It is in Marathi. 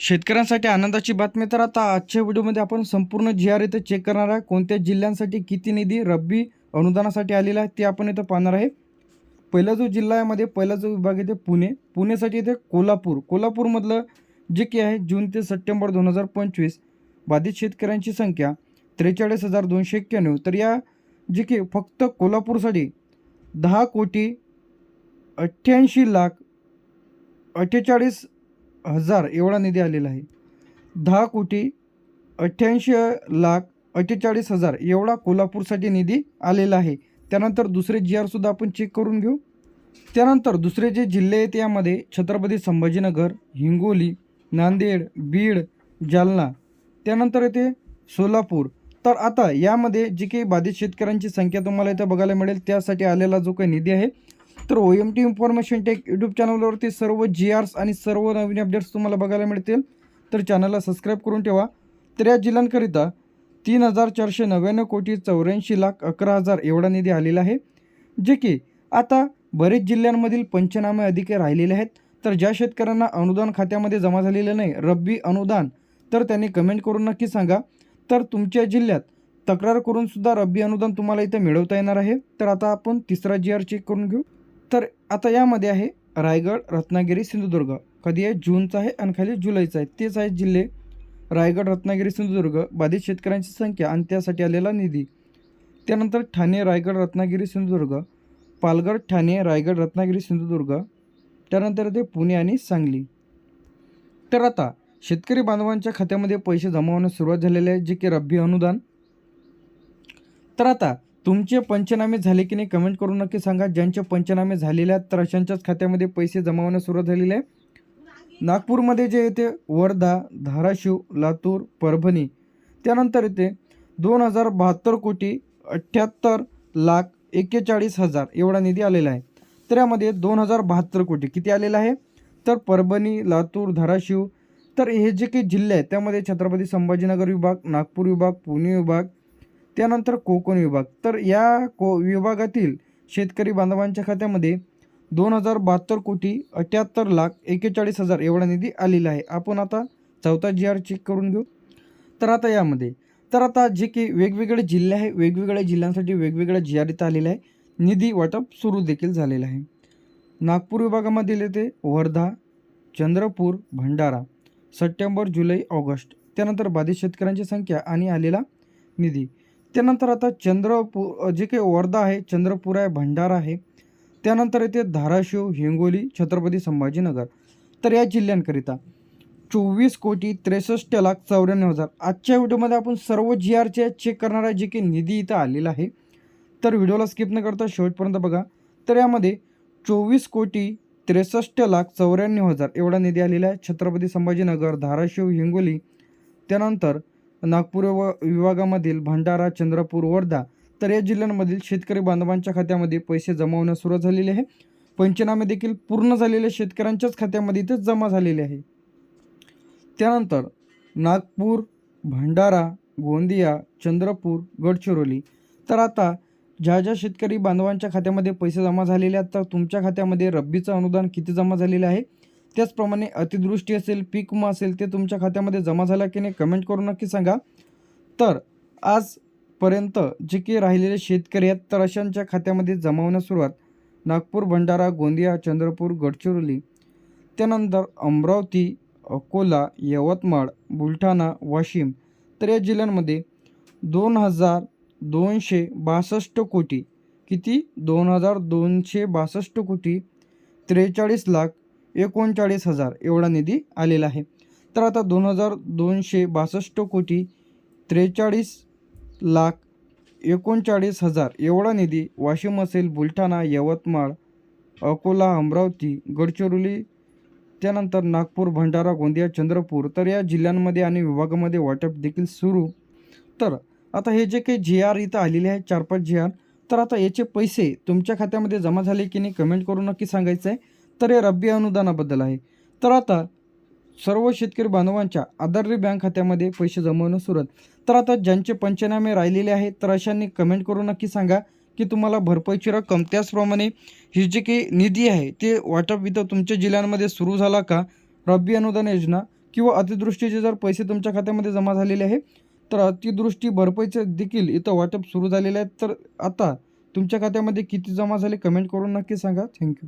शेतकऱ्यांसाठी आनंदाची बातमी तर आता आजच्या व्हिडिओमध्ये आपण संपूर्ण जी आर इथं चेक करणार आहे. कोणत्या जिल्ह्यांसाठी किती निधी रब्बी अनुदानासाठी आलेला आहे ते आपण इथं पाहणार आहे. पहिला जो जिल्हा आहे मध्ये पहिला जो विभाग येते पुणे पुणेसाठी इथे कोल्हापूर. कोल्हापूरमधलं जे की आहे जून ते सप्टेंबर दोन हजार पंचवीस बाधित शेतकऱ्यांची संख्या त्रेचाळीस हजार दोनशे एक्क्याण्णव. तर या जे की फक्त कोल्हापूरसाठी दहा कोटी अठ्ठ्याऐंशी लाख अठ्ठेचाळीस हजार एवढा निधी आलेला आहे. दहा कोटी अठ्ठ्याऐंशी लाख अठ्ठेचाळीस हजार एवढा कोल्हापूरसाठी निधी आलेला आहे. त्यानंतर दुसरे जी आरसुद्धा आपण चेक करून घेऊ. त्यानंतर दुसरे जे जिल्हे आहेत यामध्ये छत्रपती संभाजीनगर हिंगोली नांदेड बीड जालना त्यानंतर येते सोलापूर. तर आता यामध्ये जी काही बाधित शेतकऱ्यांची संख्या तुम्हाला इथं बघायला मिळेल त्यासाठी आलेला जो काही निधी आहे तर O M T information tech YouTube चॅनलवरती सर्व जी आर्स आणि सर्व नवीन अपडेट्स तुम्हाला बघायला मिळतील. तर चॅनलला सबस्क्राईब करून ठेवा. तर या जिल्ह्यांकरिता तीन हजार चारशे नव्याण्णव कोटी चौऱ्याऐंशी लाख अकरा हजार एवढा निधी आलेला आहे. जे की आता बरेच जिल्ह्यांमधील पंचनामे अधिक राहिलेले आहेत. तर ज्या शेतकऱ्यांना अनुदान खात्यामध्ये जमा झालेलं नाही रब्बी अनुदान तर त्यांनी कमेंट करून नक्की सांगा. तर तुमच्या जिल्ह्यात तक्रार करूनसुद्धा रब्बी अनुदान तुम्हाला इथं मिळवता येणार आहे. तर आता आपण तिसरा जी आर चेक करून घेऊ. तर आता यामध्ये आहे रायगड रत्नागिरी सिंधुदुर्ग. कधी आहे? जूनचा आहे आणि खाली जुलैचा आहे. तेच आहे जिल्हे. रायगड रत्नागिरी सिंधुदुर्ग बाधित शेतकऱ्यांची संख्या आणि त्यासाठी आलेला निधी. त्यानंतर ठाणे रायगड रत्नागिरी सिंधुदुर्ग. पालघर ठाणे रायगड रत्नागिरी सिंधुदुर्ग. त्यानंतर ते पुणे आणि सांगली. तर आता शेतकरी बांधवांच्या खात्यामध्ये पैसे जमा होण्यास सुरुवात झालेली आहे जे की रब्बी अनुदान. तर आता तुमचे पंचनामे झाले की नाही कमेंट करून नक्की सांगा. ज्यांचे पंचनामे झालेले आहेत तर अशांच्याच खात्यामध्ये पैसे जमावण्यास सुरुवात झालेली आहे. नागपूरमध्ये जे येते वर्धा धाराशिव लातूर परभणी त्यानंतर येते दोन हजार बहात्तर कोटी अठ्ठ्याहत्तर लाख एक्केचाळीस हजार एवढा निधी आलेला आहे. तर यामध्ये दोन हजार बहात्तर कोटी किती आलेला आहे? तर परभणी लातूर धाराशिव तर हे जे काही जिल्हे आहेत त्यामध्ये छत्रपती संभाजीनगर विभाग नागपूर विभाग पुणे विभाग त्यानंतर कोकण विभाग. तर या को विभागातील शेतकरी बांधवांच्या खात्यामध्ये दोन हजार बहात्तर कोटी अठ्ठ्याहत्तर लाख एक्केचाळीस हजार एवढा निधी आलेला आहे. आपण आता चौथा जी आर चेक करून घेऊ. तर आता यामध्ये. तर आता जे की वेगवेगळे जिल्हे आहे वेगवेगळ्या जिल्ह्यांसाठी वेगवेगळ्या जी आर इथं आलेला आहे निधी वाटप सुरू देखील झालेलं आहे. नागपूर विभागामधील येते वर्धा चंद्रपूर भंडारा सप्टेंबर जुलै ऑगस्ट. त्यानंतर बाधित शेतकऱ्यांची संख्या आणि आलेला निधी. त्यानंतर आता चंद्रपूर जे काही वर्धा आहे चंद्रपूर आहे भंडारा आहे त्यानंतर येते धाराशिव हिंगोली छत्रपती संभाजीनगर. तर या जिल्ह्यांकरिता चोवीस कोटी त्रेसष्ट लाख चौऱ्याण्णव हजार. आजच्या व्हिडिओमध्ये आपण सर्व जी आरचे चेक करणारा जे काही निधी इथं आलेला आहे. तर व्हिडिओला स्किप न करता शेवटपर्यंत बघा. तर यामध्ये चोवीस कोटी त्रेसष्ट लाख चौऱ्याण्णव हजार एवढा निधी आलेला आहे. छत्रपती संभाजीनगर धाराशिव हिंगोली. त्यानंतर नागपूर व विभागामधील भंडारा चंद्रपूर वर्धा तर या जिल्ह्यांमधील शेतकरी बांधवांच्या खात्यामध्ये पैसे जमा होण्यास सुरुवात झालेली आहे. पंचनामे देखील पूर्ण झालेले शेतकऱ्यांच्याच खात्यामध्ये ते जमा झालेले आहे. त्यानंतर नागपूर भंडारा गोंदिया चंद्रपूर गडचिरोली तर आता ज्या ज्या शेतकरी बांधवांच्या खात्यामध्ये पैसे जमा झालेले आहेत तर तुमच्या खात्यामध्ये रब्बीचं अनुदान किती जमा झालेलं आहे? त्याचप्रमाणे अतिदृष्टी असेल पीक विमा असेल ते तुमच्या खात्यामध्ये जमा झाला की नाही कमेंट करून नक्की सांगा. तर आजपर्यंत जे काही राहिलेले शेतकरी आहेत तर अशांच्या खात्यामध्ये जमा होण्यास सुरुवात. नागपूर भंडारा गोंदिया चंद्रपूर गडचिरोली त्यानंतर अमरावती अकोला यवतमाळ बुलढाणा वाशिम तर या जिल्ह्यांमध्ये दोन हजार दोनशे बासष्ट कोटी किती? दोन हजार दोनशे बासष्ट कोटी त्रेचाळीस लाख एकोणचाळीस हजार एवढा निधी आलेला आहे. तर आता दोन हजार दोनशे बासष्ट कोटी त्रेचाळीस लाख एकोणचाळीस हजार एवढा निधी वाशिम असेल बुलढाणा यवतमाळ अकोला अमरावती गडचिरोली त्यानंतर नागपूर भंडारा गोंदिया चंद्रपूर तर या जिल्ह्यांमध्ये आणि विभागामध्ये वाटप देखील सुरू. तर आता हे जे काही जी आर इथं आलेले आहेत चार पाच जी आर तर आता याचे पैसे तुमच्या खात्यामध्ये जमा झाले की नाही कमेंट करून नक्की सांगायचं आहे तर हे रब्बी अनुदानाबद्दल आहे. तर आता सर्व शेतकरी बांधवांच्या आधारी बँक खात्यामध्ये पैसे जमवणं सुरत तर आता ज्यांचे पंचनामे राहिलेले आहेत तर अशांनी कमेंट करून नक्की सांगा की तुम्हाला भरपाईची रक्कम त्याचप्रमाणे ही जी काही निधी आहे ते वाटप इथं तुमच्या जिल्ह्यांमध्ये सुरू झाला का? रब्बी अनुदान योजना किंवा अतिदृष्टीचे जर पैसे तुमच्या खात्यामध्ये जमा झालेले आहे तर अतिदृष्टी भरपाईचे देखील इथं वाटप सुरू झालेले आहे तर आता तुमच्या खात्यामध्ये किती जमा झाले कमेंट करून नक्की सांगा. थँक्यू